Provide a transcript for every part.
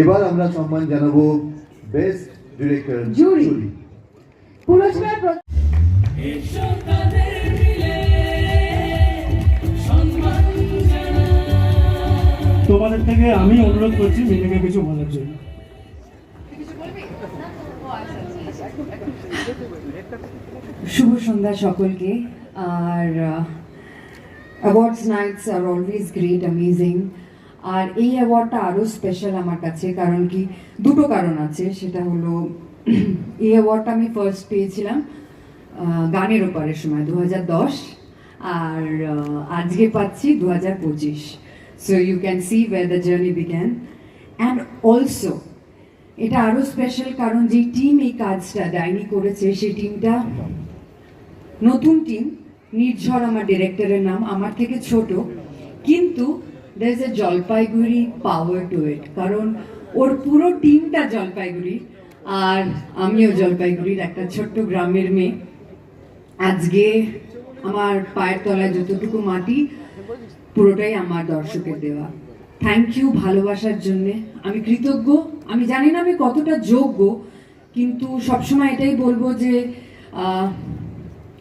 এবার আমরা সম্মান জানাব বেস্ট ডিরেক্টর জুরি। পুরস্কার তোমাদের থেকে আমি অনুরোধ করছি মিলিকে কিছু বলার জন্য। শুভ সন্ধ্যা সকলকে। আর অ্যাওয়ার্ডস নাইটস আর অলওয়েজ গ্রেট অ্যামেজিং আর এই অ্যাওয়ার্ডটা আরও স্পেশাল আমার কাছে, কারণ কি দুটো কারণ আছে। সেটা হলো, এই অ্যাওয়ার্ডটা আমি ফার্স্ট পেয়েছিলাম গানের ওপারের সময় দু হাজার দশ, আর আজকে পাচ্ছি দু হাজার পঁচিশ। So you can see way the journey began and also এটা আরও স্পেশাল কারণ, যে টিম এই কাজটা ডাইনি করেছে, সেই টিমটা নতুন টিম নির্ঝর আমার ডিরেক্টরের নাম, আমার থেকে ছোট। কিন্তু is a Jalpaiguri power to it কারণ ওর পুরো টিমটা জলপাইগুড়ির আর আমিও জলপাইগুড়ির একটা ছোট্ট গ্রামের মেয়ে। আজকে আমার পায়ের তলায় যতটুকু মাটি, পুরোটাই আমার দর্শকের দেওয়া। থ্যাংক ইউ ভালোবাসার জন্যে। আমি কৃতজ্ঞ। আমি জানি না আমি কতটা যোগ্য, কিন্তু সবসময় এটাই বলব যে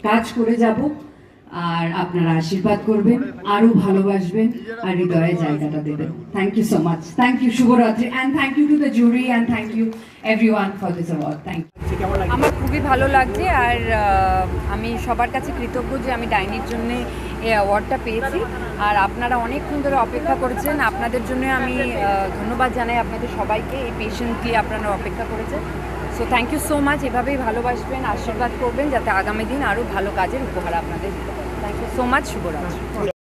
কাজ করে যাব। আর আপনারা আশীর্বাদ করবেন, আরও ভালোবাসবেন আর হৃদয়ে জায়গাটা দেবেন। Thank you so much thank you শুভরাত্রি and thank you to the jury and thank you everyone for this award thank you আমার খুবই ভালো লাগছে, আর আমি সবার কাছে কৃতজ্ঞ যে আমি ডাইনির জন্য এই অ্যাওয়ার্ডটা পেয়েছি। আর আপনারা অনেকক্ষণ ধরে অপেক্ষা করেছেন, আপনাদের জন্য আমি ধন্যবাদ জানাই আপনাদের সবাইকে, এই পেশেন্টলি আপনারা অপেক্ষা করেছেন। So thank you so much এভাবেই ভালোবাসবেন, আশীর্বাদ করবেন, যাতে আগামী দিন আরও ভালো কাজের উপহার আপনাদের দিতে থ্যাংক ইউ সো মাচ শুভরাত্রি।